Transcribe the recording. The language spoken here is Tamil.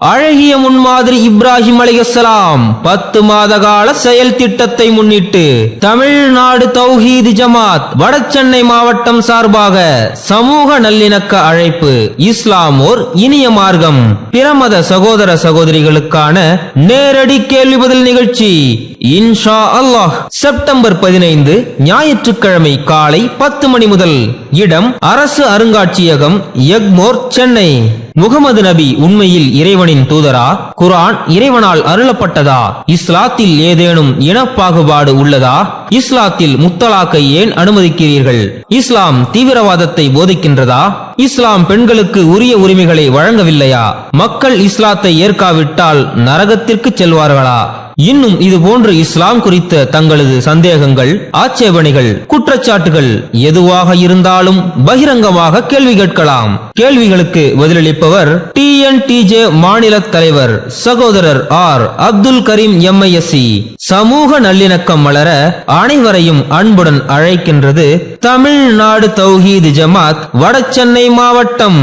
அழகிய முன்மாதிரி இப்ராஹிம் அலைஹிஸ்ஸலாம் பத்து மாத கால செயல் திட்டத்தை முன்னிட்டு தமிழ்நாடு தௌஹீது ஜமாத் வடசென்னை மாவட்டம் சார்பாக சமூக நல்லிணக்க அழைப்பு இஸ்லாம் ஓர் இனிய மார்க்கம். பிரமத சகோதர சகோதரிகளுக்கான நேரடி கேள்வி பதில் நிகழ்ச்சி இன்ஷா அல்லாஹ். செப்டம்பர் பதினைந்து ஞாயிற்றுக்கிழமை காலை பத்து மணி முதல் இடம் அரசு அருங்காட்சியகம் எக்மோர் சென்னை. முகமது நபி உண்மையில் இறைவனின் தூதரா? குரான் இறைவனால் அருளப்பட்டதா? இஸ்லாத்தில் ஏதேனும் இனப்பாகுபாடு உள்ளதா? இஸ்லாத்தில் முத்தலாக்கை ஏன் அனுமதிக்கிறீர்கள்? இஸ்லாம் தீவிரவாதத்தை போதிக்கின்றதா? இஸ்லாம் பெண்களுக்கு உரிய உரிமைகளை வழங்கவில்லையா? மக்கள் இஸ்லாத்தை ஏற்காவிட்டால் நரகத்திற்கு செல்வார்களா? இன்னும் இது போன்று இஸ்லாம் குறித்த தங்களது சந்தேகங்கள் ஆட்சேபனைகள் குற்றச்சாட்டுகள் எதுவாக இருந்தாலும் பகிரங்கமாக கேள்வி கேட்கலாம். கேள்விகளுக்கு பதிலளிப்பவர் டிஎன்டிஜே மாநில தலைவர் சகோதரர் ஆர். அப்துல் கரீம் எம்ஐஎஸ்சி சமூக நல்லிணக்கம் மலர அனைவரையும் அன்புடன் அழைக்கின்றது தமிழ்நாடு தௌஹீது ஜமாத் வடசென்னை மாவட்டம்.